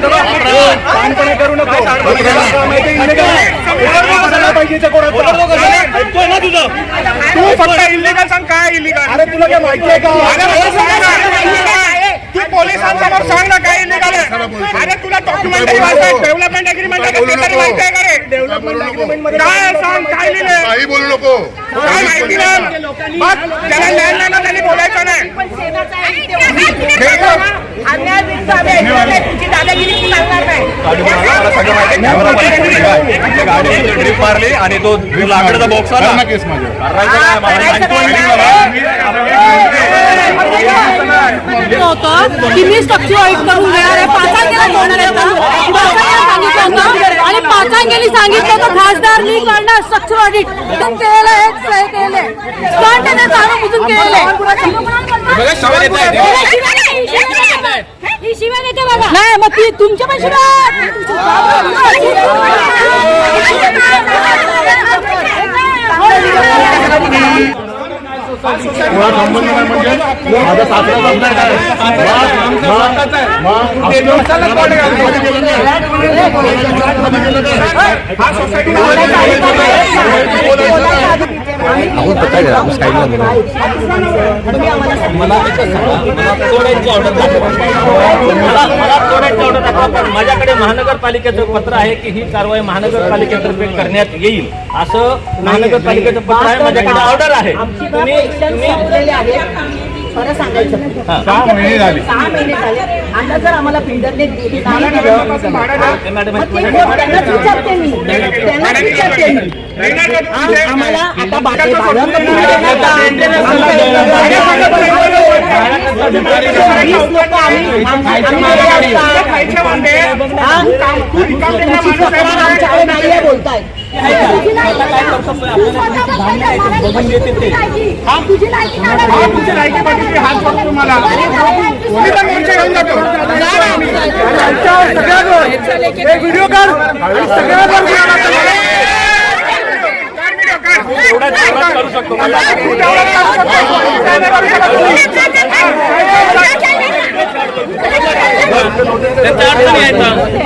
पानपणे करू नको. पाहिजे तू फक्त इलिगल सांग काय इलिगल अरे तुला काय माहिती आहे का? तू पोलिसांसमोर सांग ना काय इलिगल आहे. अरे तुला डॉक्युमेंट डेव्हलपमेंट अग्रीमेंट आहे का? ते तरी माहिती आहे का रे? डेव्हलपमेंट अग्रीमेंटमध्ये काय सांग काय लिहिलंय? काही बोलू नको. काय माहिती नाही. बघ त्याला त्यांनी बोलायचं नाही. ट्रिप मारली आणि तो लाकडाचा बॉक्स आला. ना केस माझ्यावर होतं की मी स्ट्रक्चर करून देणार आहे पाचांगेला बोलणार आहे सांगितलं होतं आणि पाचांगेनी सांगितलं होतं करणार स्ट्रक्चर ऑडिट एकदम केलेलं आहे स्टंट केलेलं आहे नाही मग ती तुमच्या पण मुळात संबंध नाही म्हणजे माझा सासरा समजा काय हा सोसायटी माझ्याकडे महानगरपालिकेचं पत्र आहे की ही कारवाई महानगरपालिकेतर्फे करण्यात येईल. असं महानगरपालिकेचं पत्र आहे माझ्याकडे ऑर्डर आहे. तुम्ही तुम्ही खरं सांगायचं सहा महिने झाले सहा महिने झाले आता जर आम्हाला हे त्यांनाच विचारते मी त्यांनाच विचारते मी आम्हाला आता आम्ही हा? बोलताय हा तुझी लायकी हात पकडतो मला व्हिडिओ काढ करू शकतो त्याच्या अडचणी आहेत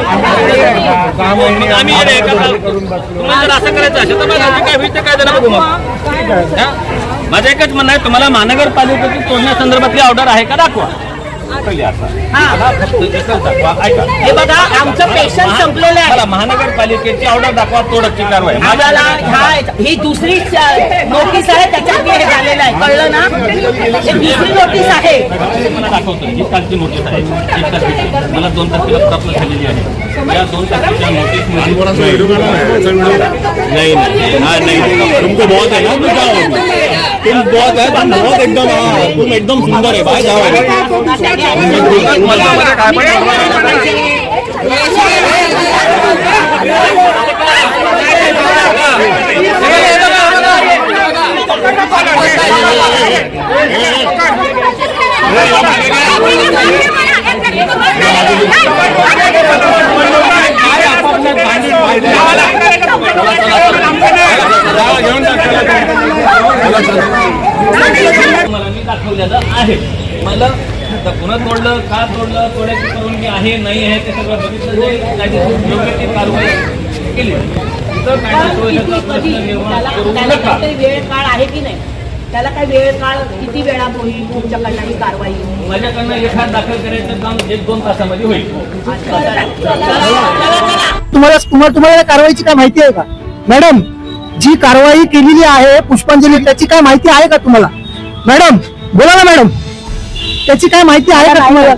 आम्ही? तुम्हाला जर असं करायचं असेल तर काय होईल ते काय जरा बघू मग हा? माझं एकच म्हणणं आहे तुम्हाला महानगरपालिकेची तोडण्यासंदर्भातली ऑर्डर आहे का दाखवा हे. बघा आमचं पेशंट संपलेलं आहे. महानगरपालिकेची ऑर्डर दाखवा तोडची कारवाई. आम्हाला ह्या ही दुसरी नोटीस आहे त्याच्यात हे झालेलं आहे. कळलं ना? हे दुसरी नोटीस आहे. मला दाखवतो ही कालची नोटीस आहे. एक तारखेची मला दोन तारखेला प्राप्त झालेली आहे. या दोन तारखेच्या नोटीस नहीं नहीं. हाँ नहीं. तुमको बहुत है ना? तुम जाओ तुम बहुत है तुम बहुत एकदम तुम एकदम सुंदर है भाई जाओ मला मी दाखवलेलं आहे. मला आता पुन्हा तोडलं का तोडलं तोडायची परवानगी आहे नाही आहे ते सगळं बघितलं जे कायदेशीर योग्य ती कारवाई केली. इतर कायदा सुव्यवस्थेचा प्रश्न निर्माण त्याला करू नका. काहीतरी वेळ काळ आहे की नाही? त्याला काय वेळ काळ किती वेळात होईल तुमच्याकडनं ही कारवाई? माझ्याकडनं एखाद दाखल करायचं काम एक दोन तासामध्ये होईल. तुम्हाला तुम्हाला कारवाईची काय माहिती आहे का? मॅडम जी कारवाई केलेली आहे पुष्पांजली त्याची काय माहिती आहे का तुम्हाला? मॅडम बोला ना मॅडम. त्याची काय माहिती आहे का तुम्हाला?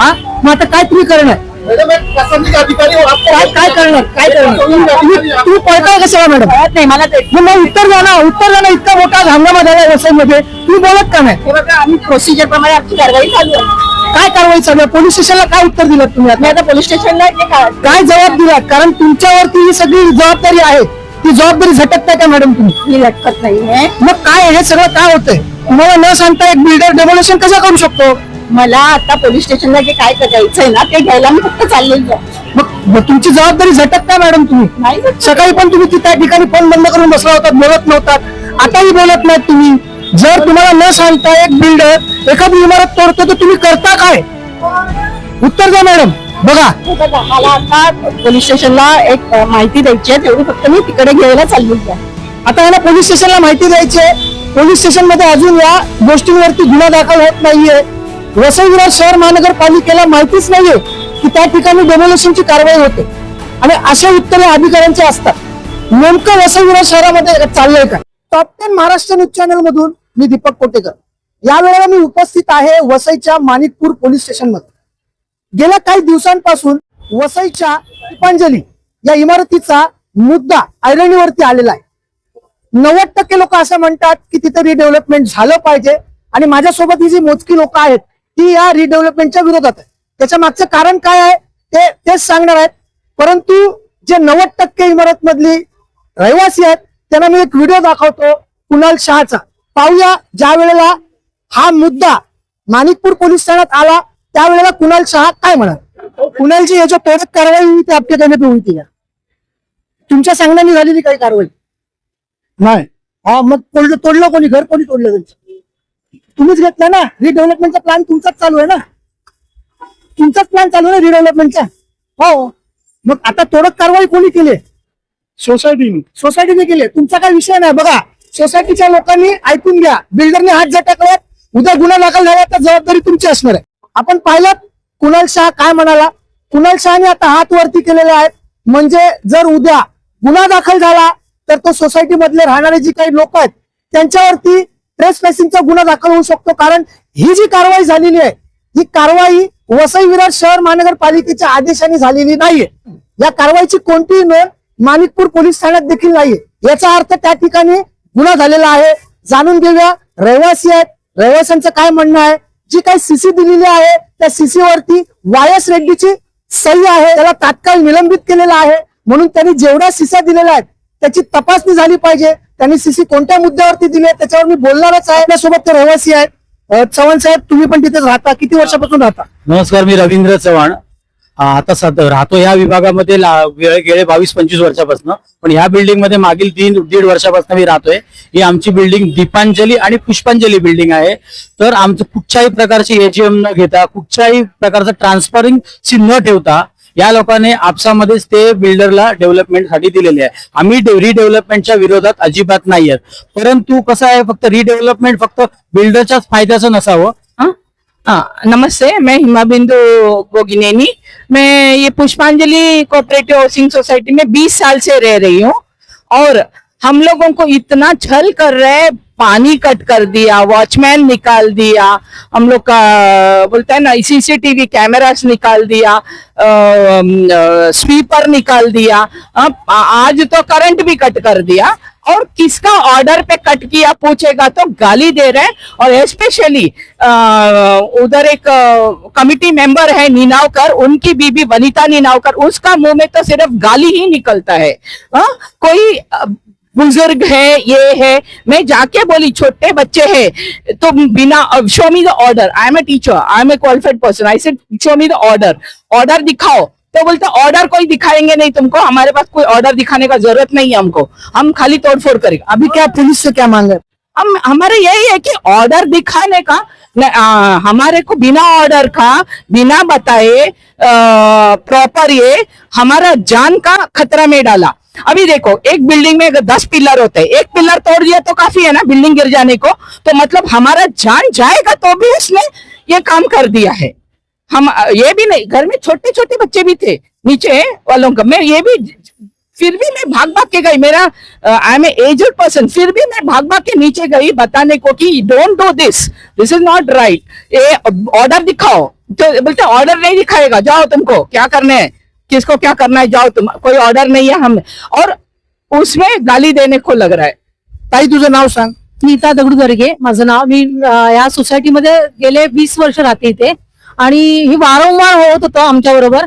हा? मग आता काय तुम्ही करणार? काय काय करणार? काय करणार? तुम्ही तुम्ही पळताय कशाला मॅडम? नाही मला मग उत्तर द्या ना उत्तर द्या ना इतका मोठा हंगामा झाला वसईमध्ये तुम्ही बोलत का नाही? बघा आम्ही प्रोसिजर प्रमाणे आमची कारवाई चालू आहे. काय कारवाई चालू आहे? पोलीस स्टेशनला काय उत्तर दिलं तुम्ही आता? पोलीस स्टेशनला काय जबाब दिला कारण तुमच्यावरती ही सगळी जबाबदारी आहे. ती जबाबदारी झटकताय का मॅडम तुम्ही? मी लटकत नाहीये. मग काय हे सगळं काय होतंय? तुम्हाला न सांगता एक बिल्डर डेमोलेशन कसं करू शकतो? मला आता पोलीस स्टेशनला जे काय करायचंय ना ते घ्यायला मी फक्त चाललेली आहे. मग मग तुमची जबाबदारी झटकताय मॅडम तुम्ही? नाही झटकत. सकाळी पण तुम्ही ती त्या ठिकाणी फोन बंद करून बसला होता बोलत नव्हतात आताही बोलत नाहीत तुम्ही. जर तुम्हाला न सांगता एक बिल्डर एखादी इमारत तोडतो तर तुम्ही करता काय? उत्तर द्या मॅडम बघा. मला आता पोलीस स्टेशनला एक अ, माहिती द्यायची आहे. तेवढी फक्त मी तिकडे घ्यायला चालली आहे. आता यांना पोलीस स्टेशनला माहिती द्यायची आहे. पोलीस स्टेशनमध्ये अजून या गोष्टींवरती गुन्हा दाखल होत नाहीये. वसई विरार शहर महानगरपालिकेला माहितीच नाहीये की त्या ठिकाणी डेमोलेशनची कारवाई होते. आणि अशा उत्तरे अधिकाऱ्यांचे असतात. नेमकं वसई विरार शहरामध्ये चाललंय का? Top ten Maharashtra news channel मधून मी दीपक कोटेकर. या वेळेला मी उपस्थित आहे वसईच्या माणिकपूर पोलीस स्टेशनमध्ये गेल्या काही दिवसांपासून वसईच्या दीपांजली या इमारतीचा मुद्दा ऐरणीवरती आलेला आहे. नव्वद टक्के लोक असं म्हणतात की तिथे रिडेव्हलपमेंट झालं पाहिजे आणि माझ्यासोबत ही जी मोजकी लोक आहेत ती या रिडेव्हलपमेंटच्या विरोधात आहे त्याच्या मागचं कारण काय आहे ते तेच सांगणार आहेत. परंतु जे नव्वद टक्के इमारत मधली रहिवासी आहेत त्यांना मी एक व्हिडिओ दाखवतो कुणाल शहाचा. पाहूया ज्या वेळेला हा मुद्दा माणिकपूर पोलीस ठाण्यात आला त्यावेळेला कुणाल शहा काय म्हणाल कुणालची याच्या तोडक कारवाई हुई ती आपल्या कहने पे हुई थी क्या? तुमच्या सांगण्याने झालेली काही कारवाई? नाही. हा मग तोडलं तोडलं कोणी? घर कोणी तोडलं त्यांचं? तुम्हीच घेतलं ना? रिडेव्हलपमेंटचा प्लॅन तुमचाच चालू आहे ना? तुमचाच प्लॅन चालू आहे रिडेव्हलपमेंटचा हो. मग आता तोडक कारवाई कोणी केली? सोसायटीने सोसायटीने केली. तुमचा काय विषय नाही. बघा सोसायटीच्या लोकांनी ऐकून घ्या. बिल्डरने हात झटकल्यात उद्या गुन्हा दाखल झाला तर जबाबदारी तुमची असणार आहे. आपण पाहिलं कुणाल शाह काय म्हणाला? कुणाल शहाने आता हात वरती केलेले आहेत. म्हणजे जर उद्या गुन्हा दाखल झाला तर तो सोसायटी मधले राहणारे जी काही लोक आहेत त्यांच्यावरती ट्रेस फेसिंगचा गुन्हा दाखल होऊ शकतो. कारण ही जी कारवाई झालेली आहे ही कारवाई वसई विरार शहर महानगरपालिकेच्या आदेशाने झालेली नाहीये. या कारवाईची कोणतीही नोंद माणिकपूर पोलीस ठाण्यात देखील नाहीये. याचा अर्थ त्या ठिकाणी गुन्हा झालेला आहे. जाणून घेऊया रहिवासी आहेत. रहिवाशांचं काय म्हणणं आहे? जी काही सीसी दिलेली आहे त्या सीसी वरती एस रेड्डीची सही आहे. त्याला तात्काळ निलंबित केलेला आहे. म्हणून त्यांनी जेवढ्या सीसा दिलेल्या आहेत त्याची तपासणी झाली पाहिजे. त्यांनी सीसी कोणत्या मुद्द्यावरती दिले त्याच्यावर मी बोलणारच आहे. त्यासोबत ते रहिवासी आहेत चव्हाण साहेब तुम्ही पण तिथेच राहता. किती वर्षापासून राहता? नमस्कार मी रवींद्र चव्हाण. आता सध्या राहतो या विभागामध्ये गेले बावीस पंचवीस वर्षापासून. पण ह्या बिल्डिंगमध्ये मागील तीन दीड वर्षापासून मी राहतोय. ही आमची बिल्डिंग दीपांजली आणि पुष्पांजली बिल्डिंग आहे. तर आमचं कुठच्याही प्रकारची एजीएम न घेता कुठच्याही प्रकारचं ट्रान्सफरिंग न ठेवता या लोकांनी आपसामध्येच ते बिल्डरला डेव्हलपमेंटसाठी दिलेले आहे. आम्ही रिडेव्हलपमेंटच्या विरोधात अजिबात नाही आहेत परंतु कसं आहे फक्त रिडेव्हलपमेंट फक्त बिल्डरच्याच फायद्याचं नसावं. हाँ नमस्ते, मैं हिमा बिंदु गोगिनेनी। मैं ये पुष्पांजलि कोऑपरेटिव हाउसिंग सोसाइटी में 20 साल से रह रही हूँ और हम लोगों को इतना छल कर रहे पानी कट कर दिया वॉचमैन निकाल दिया, हम लोग का, बोलता है ना सीसीटीवी कैमरास निकाल दिया स्वीपर निकाल दिया आ- आज तो करंट भी कट कर दिया और किसका ऑर्डर पे कट किया पूछेगा तो गाली दे रहे हैं और स्पेशली उधर एक कमिटी मेंबर है नीनावकर, उनकी बीबी वनिता नीनावकर, उसका मुँह में तो सिर्फ़ गाली ही निकलता है हाँ? कोई बुज़ुर्ग है, ये है, मैं जाके बोली, छोटे बच्चे हैं तो बिना show me the order I am a teacher I am a qualified person I said show me the order order दिखाओ तो बोलते ऑर्डर कोई दिखाएँगे नहीं तुमको हमारे पास कोई ऑर्डर दिखाने का ज़रूरत नहीं है हमको। हम खाली तोड़फोड़ करेंगे। अभी क्या पुलिस से क्या मांग? हम हमारे यही है कि ऑर्डर दिखाने का आ, हमारे को बिना ऑर्डर का बिना बताए प्रॉपर ये हमारा जान का खतरा में डाला। अभी देखो एक बिल्डिंग में दस पिलर होते हैं एक पिलर तोड़ दिया तो काफ़ी है ना बिल्डिंग गिर जाने को? तो मतलब हमारा जान जाएगा तो भी उसने ये काम कर दिया है। हम ये भी नहीं घर में छोटे छोटे बच्चे भी थे नीचे वालों का। मैं ये भी फिर भी मैं भाग भाग के गई मेरा आई एम एजड पर्सन फिर भी मैं भाग भाग के नीचे गई बताने को कि don't do this this is not right ये ऑर्डर दिखाओ तो बोलते ऑर्डर नहीं दिखाएगा जाओ तुमको क्या करना है? किसको क्या करना है जाओ तुम कोई ऑर्डर नहीं है हम और उसमें गाली देने को लग रहा है। ताई तुझं नाव सांग। नीता दगडूदर्गे माझं नाव मी अं, या सोसायटीमध्ये गेले वीस वर्ष राहते आणि ही वारंवार होत होतं आमच्या बरोबर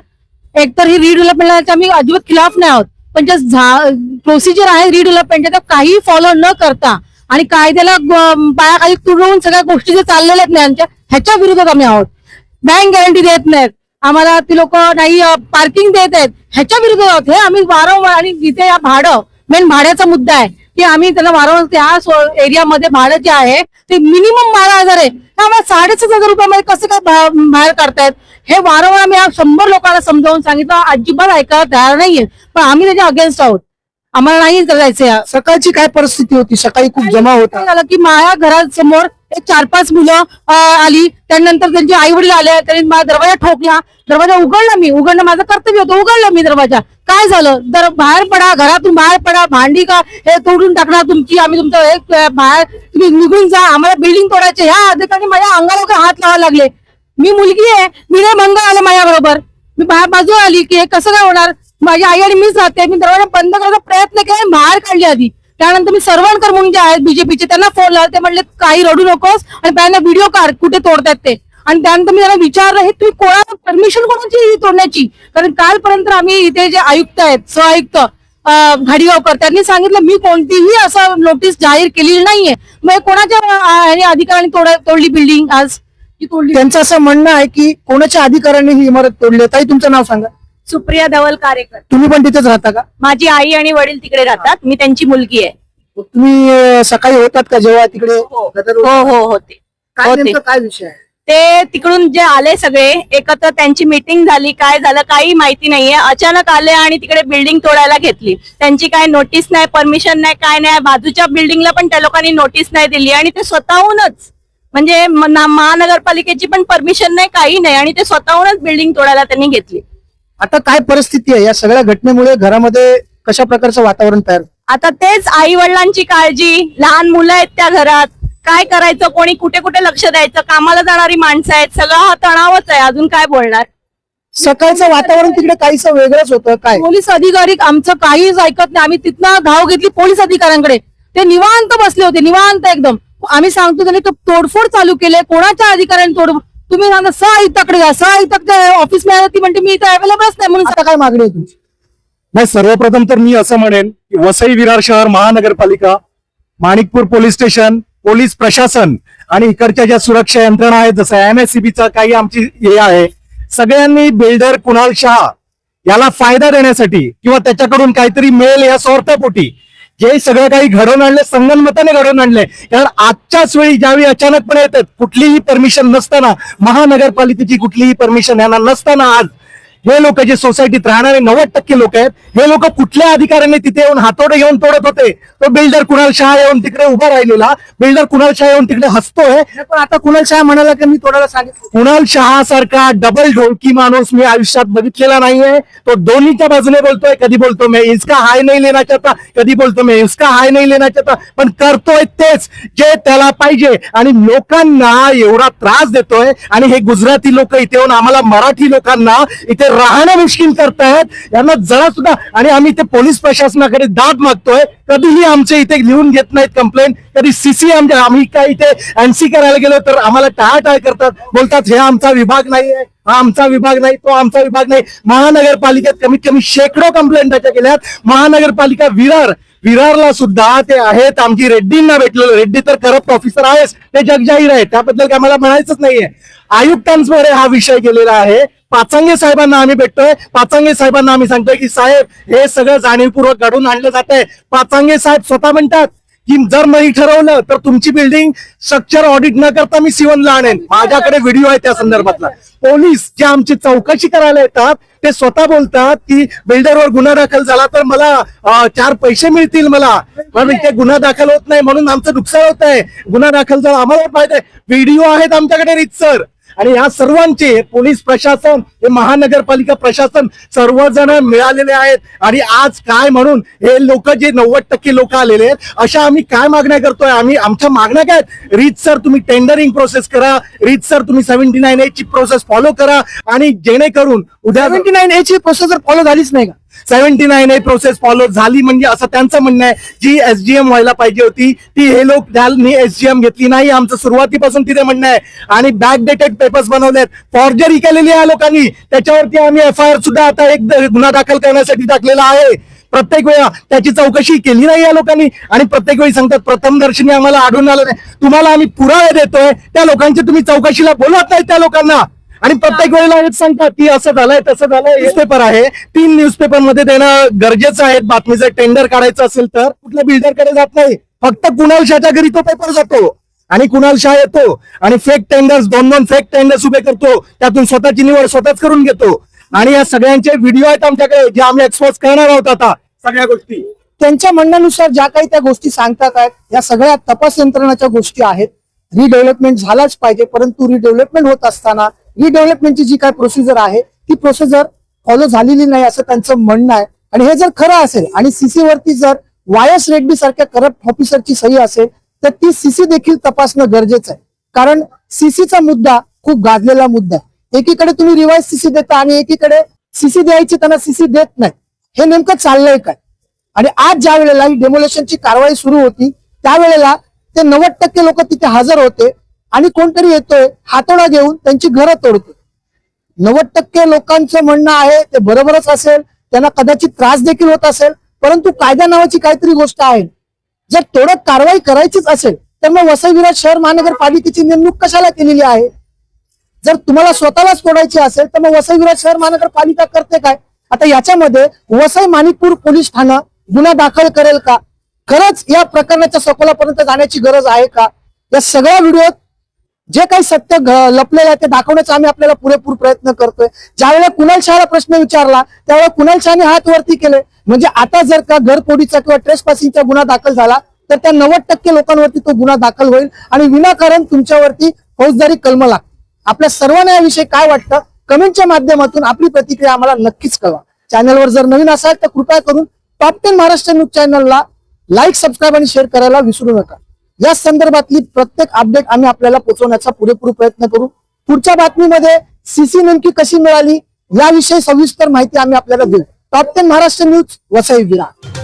एकतर ही रिडेव्हलपमेंटच्या आम्ही अजिबात खिलाफ नाही आहोत. पण जे प्रोसिजर आहे रिडेव्हलपमेंटच्या त्या काही फॉलो न करता आणि कायद्याला पायाखाली तुडवून सगळ्या गोष्टी जे चाललेल्या आहेत आमच्या ह्याच्या विरोधात आम्ही आहोत. बँक गॅरंटी देत नाहीत. आम्हाला ती लोक नाही पार्किंग देत आहेत. ह्याच्या विरोधात आहोत. हे आम्ही वारंवार आणि इथे या भाडं मेन भाड्याचा मुद्दा आहे. की आम्ही त्यांना वारंवार त्या एरियामध्ये भाडं जे आहे ते मिनिमम बारा हजार आहे. आम्हाला साडेसात हजार रुपयामध्ये कसं काय बाहेर करतायत हे वारंवार आम्ही शंभर लोकांना समजावून सांगितलं. अजिबात ऐकायला तयार नाहीये. पण आम्ही त्याच्या अगेन्स्ट आहोत. आम्हाला नाही करायचं सकाळची काय परिस्थिती होती? सकाळी खूप जमा होता. की माझ्या घरासमोर एक चार पाच मुलं आली. त्यानंतर त्यांचे आई वडील आले. त्यांनी माझा दरवाजा ठोकला. दरवाजा उघडला मी. उघडणं माझं कर्तव्य होतं. उघडलं मी दरवाजा. काय झालं? तर बाहेर पडा. घरातून बाहेर पडा. भांडी का हे तोडून टाकणार तुमची. आम्ही तुमचं हे बाहेर तुम्ही निघून जा. आम्हाला बिल्डिंग तोडायचे. ह्या अधिकारी माझ्या अंगाला वगैरे हात लावायला लागले. मी मुलगी आहे. विनय भंग आलं माझ्या बरोबर मी बाहेर बाजू आली की हे कसं काय होणार? माझी आई आणि मीच राहते. मी दरवाजा बंद करायचा प्रयत्न केला बाहेर काढली आधी. त्यानंतर मी सरवणकर म्हणून जे आहेत बीजेपीचे त्यांना फोन लावला. ते म्हणले काही रडू नकोस आणि त्यांना व्हिडिओ काढ कुठे तोडतात ते. आणि त्यानंतर मी त्यांना विचारलं हे तुम्ही कोणा परमिशन कोणाची तोडण्याची? कारण कालपर्यंत आम्ही इथे जे आयुक्त आहेत सहआयुक्त घाडीगावकर त्यांनी सांगितलं मी कोणतीही असं नोटीस जाहीर केलेली नाहीये. मग कोणाच्या अधिकाऱ्यांनी तोड तोडली बिल्डिंग आज? तोडली त्यांचं असं म्हणणं आहे की कोणाच्या अधिकाऱ्यांनी ही इमारत तोडली ताई तुमचं नाव सांगा. सुप्रिया धवल कारेकर. तुम्ही पण तिथेच राहता का? माझी आई आणि वडील तिकडे राहतात. मी त्यांची मुलगी आहे. तुम्ही अं, सकाळी होतात का जेव्हा तिकडे? गदर होतं? हो हो होते. काय होते. नेमकं काय विषय आहे? ते तिकडून जे आले सगळे एकत्र त्यांची मीटिंग झाली काय झालं काही माहिती नाहीये. अचानक आले आणि तिकडे बिल्डिंग तोडायला घेतली. त्यांची काय नोटीस नाही परमिशन नाही काय नाही. बाजूच्या बिल्डिंगला पण त्या लोकांनी नोटीस नाही दिली आणि ते स्वतःहूनच म्हणजे म- ना- महानगरपालिकेची पण परमिशन नाही काही नाही. आणि ते स्वतःहूनच बिल्डिंग तोडायला त्यांनी घेतली. आता काय परिस्थिती आहे? या सगळ्या घटनेमुळे घरामध्ये कशा प्रकारचं वातावरण तयार झालं? आता तेच आई वडिलांची काळजी. लहान मुलं आहेत त्या घरात. काय करायचं? कोणी कुठे कुठे लक्ष द्यायचं? कामाला जाणारी माणसं आहेत. सगळा हा तणावच आहे. अजून काय बोलणार? सकाळचं वातावरण तिकडे काहीसं वेगळंच होतं काय? पोलीस अधिकारी आमचं काहीच ऐकत नाही. आम्ही तिथनं धाव घेतली पोलीस अधिकाऱ्यांकडे. ते निवांत बसले होते. निवांत एकदम. आम्ही सांगतो त्यांनी तो तोडफोड चालू केले कोणाच्या अधिकाऱ्यांनी तोड तुम्ही सांगा सहा आयुक्ताकडे जा सहा आयुक्त ऑफिसमध्ये ती म्हणते मी इथं अवेलेबलच नाही म्हणून आता काय मागणी आहे तुमची? नाही सर्वप्रथम तर मी असं म्हणेन की वसई विरार शहर महानगरपालिका माणिकपूर पोलीस स्टेशन पोलीस प्रशासन आणि इकडच्या ज्या सुरक्षा यंत्रणा आहेत जसं एमएससीबीचा काही आमची हे आहे सगळ्यांनी बिल्डर कुणाल शहा याला फायदा देण्यासाठी किंवा त्याच्याकडून काहीतरी मिळेल या स्वार्थापोटी जे सगळं काही घडवून आणलंय संगनमताने घडवून आणलंय. कारण आजच्याच वेळी ज्यावेळी अचानकपणे येतात कुठलीही परमिशन नसताना महानगरपालिकेची कुठलीही परमिशन यांना नसताना आज हे लोक जे सोसायटीत राहणारे नव्वद टक्के लोक आहेत हे लोक कुठल्या अधिकाऱ्याने तिथे येऊन हातोडे घेऊन तोडत होते? तो बिल्डर कुणाल शहा येऊन तिकडे उभा राहिलेला बिल्डर कुणाल शहा येऊन तिकडे हसतोय? पण आता कुणाल शहा म्हणाला की मी तोडायला सांगितलं. कुणाल शहा सारखा डबल ढोलकी माणूस मी आयुष्यात बघितलेला नाहीये. तो दोन्हीच्या बाजूने बोलतोय कधी बोलतो मैं इसका हाय नाही लेना चाहता कधी बोलतो मैं इसका हाय नाही लेना चाहता पण करतोय तेच जे त्याला पाहिजे. आणि लोकांना एवढा त्रास देतोय आणि हे गुजराती लोक इथे येऊन आम्हाला मराठी लोकांना इथे राहणं मुश्किल करतायत. यांना जरा सुद्धा आणि आम्ही ते पोलीस प्रशासनाकडे दाद मागतोय. कधीही आमच्या इथे लिहून घेत नाहीत कंप्लेंट कधी सीसी आमच्या आम्ही काय इथे एनसी करायला गेलो तर आम्हाला टाळाटाळ करतात. बोलतात हे आमचा विभाग नाहीये. हा आमचा विभाग नाही. तो आमचा विभाग नाही. महानगरपालिकेत कमीत कमी शेकडो कंप्लेंट त्याच्या केल्यात. महानगरपालिका विरार विरारला सुद्धा ते आहेत. आमची रेड्डींना भेटलेलं. रेड्डी तर करप्ट ऑफिसर आहेच. ते जगजाहीर आहे त्याबद्दल काय मला म्हणायचंच नाहीये. आयुक्तांमध्ये हा विषय गेलेला आहे. पाचांगे साहेबांना आम्ही भेटतोय. पाचांगे साहेबांना आम्ही सांगतोय की साहेब हे सगळं जाणीवपूर्वक घडून आणलं जात आहे पाचांगे साहेब स्वतः म्हणतात की जर नाही ठरवलं तर तुमची बिल्डिंग स्ट्रक्चर ऑडिट न करता मी सिवनला आणेन. माझ्याकडे व्हिडिओ आहे त्या संदर्भातला. पोलीस जे आमची चौकशी करायला येतात ते स्वतः बोलतात की बिल्डरवर गुन्हा दाखल झाला तर मला चार पैसे मिळतील मला. पण इथे गुन्हा दाखल होत नाही म्हणून आमचं नुकसान होत आहे गुन्हा दाखल झाला आम्हाला फायदा आहे व्हिडिओ आहेत आमच्याकडे रितसर आणि या सर्वांचे पोलीस प्रशासन हे महानगरपालिका प्रशासन सर्वजण मिळालेले आहेत. आणि आज काय म्हणून हे लोक जे नव्वद टक्के लोक आलेले आहेत अशा आम्ही काय मागण्या करतोय? आम्ही आमच्या मागण्या काय आहेत? रीतसर तुम्ही टेंडरिंग प्रोसेस करा. रीत सर तुम्ही सेव्हन्टी नाईन ची प्रोसेस फॉलो करा. आणि जेणेकरून उद्या सेव्हन्टी नाईन ए ची प्रोसेस जर फॉलो झालीच नाही का? Seventy nine A process follow झाली म्हणजे असं त्यांचं म्हणणं आहे. जी एसडीएम व्हायला पाहिजे होती ती हे लोक एसजीएम घेतली नाही आमचं सुरुवातीपासून तिथे म्हणणं आहे. आणि बॅक डेटेड पेपर्स बनवलेत. फॉर्जरी केलेली आहे लोकांनी. त्याच्यावरती आम्ही एफ आय आर सुद्धा आता एक गुन्हा दाखल करण्यासाठी टाकलेला आहे. प्रत्येक वेळा त्याची चौकशी केली नाही या लोकांनी. आणि प्रत्येक वेळी सांगतात प्रथम दर्शनी आम्हाला आढळून आलं नाही. तुम्हाला आम्ही पुरावे देतोय. त्या लोकांची तुम्ही चौकशीला बोलत नाही त्या लोकांना. आणि प्रत्येक वेळेला हेच सांगतात की असं झालंय तसं झालंय. न्यूजपेपर आहे. तीन न्यूजपेपरमध्ये देणं गरजेचं आहे. बातमीचं टेंडर काढायचं असेल तर कुठल्या बिल्डरकडे जात नाही. फक्त कुणाल शहाच्या घरी तो पेपर जातो. आणि कुणाल शाह येतो आणि फेक टेंडर्स दोन दोन फेक टेंडर्स उभे करतो. त्यातून स्वतःची निवड स्वतःच करून घेतो. आणि या सगळ्यांचे व्हिडिओ आहेत आमच्याकडे जे आम्ही एक्सपोज करणार आहोत आता. सगळ्या गोष्टी. त्यांच्या म्हणण्यानुसार ज्या काही त्या गोष्टी सांगतात आहेत या सगळ्या तपास यंत्रणाच्या गोष्टी आहेत. रिडेव्हलपमेंट झालाच पाहिजे परंतु रिडेव्हलपमेंट होत असताना रिडेव्हलपमेंटची जी काय प्रोसिजर आहे ती प्रोसिजर फॉलो झालेली नाही असं त्यांचं म्हणणं आहे. आणि हे जर खरं असेल आणि सीसी वरती जर वाय एस रेड्डी सारख्या करप्ट ऑफिसरची सही असेल तर ती सीसी देखील तपासणं गरजेचं आहे. कारण सीसीचा मुद्दा खूप गाजलेला मुद्दा आहे. एकीकडे तुम्ही रिवाईज सीसी देता आणि एकीकडे सीसी द्यायची त्यांना सीसी देत नाही. हे नेमकं चाललंय काय? आणि आज ज्या वेळेला ही डेमोलेशनची कारवाई सुरू होती त्यावेळेला ते नव्वद टक्के लोक तिथे हजर होते. आणि कोणतरी येतोय हातोडा घेऊन त्यांची घरं तोडतो नव्वद टक्के लोकांचं म्हणणं आहे ते बरोबरच असेल त्यांना कदाचित त्रास देखील होत असेल परंतु कायदा नावाची काहीतरी गोष्ट आहे. जर तोडक कारवाई करायचीच असेल तर मग वसई विराट शहर महानगरपालिकेची नेमणूक कशाला केलेली आहे? जर तुम्हाला स्वतःलाच तोडायची असेल तर मग वसई विराट शहर महानगरपालिका करते काय? आता याच्यामध्ये वसई माणिकपूर पोलीस ठाणं गुन्हा दाखल करेल का? खरंच या प्रकरणाच्या सखोलापर्यंत जाण्याची गरज आहे का? या सगळ्या व्हिडिओत जे काही सत्य लपलेलं आहे ते दाखवण्याचा आम्ही आपल्याला पुरेपूर प्रयत्न करतोय. ज्यावेळेला कुणाल शहाला प्रश्न विचारला त्यावेळेला कुणाल शहाने हात वरती केले. म्हणजे आता जर का घरफोडीचा किंवा ट्रेस पासिंगचा गुन्हा दाखल झाला तर त्या नव्वद टक्के लोकांवरती तो गुन्हा दाखल होईल आणि विनाकारण तुमच्यावरती फौजदारी कलम लागते आपल्या सर्वांना याविषयी काय वाटतं? कमेंटच्या माध्यमातून आपली प्रतिक्रिया आम्हाला नक्कीच कळवा. चॅनलवर जर नवीन असाल तर कृपया करून टॉप टेन महाराष्ट्र न्यूज चॅनलला लाईक सबस्क्राईब आणि शेअर करायला विसरू नका. या संदर्भातली प्रत्येक अपडेट आम्ही आपल्याला पोहोचवण्याचा पुरेपूर प्रयत्न करू. पुढच्या बातमीमध्ये सीसी नेमकी कशी मिळाली याविषयी सविस्तर माहिती आम्ही आपल्याला देऊ. Top ten Maharashtra news Vasai Virat.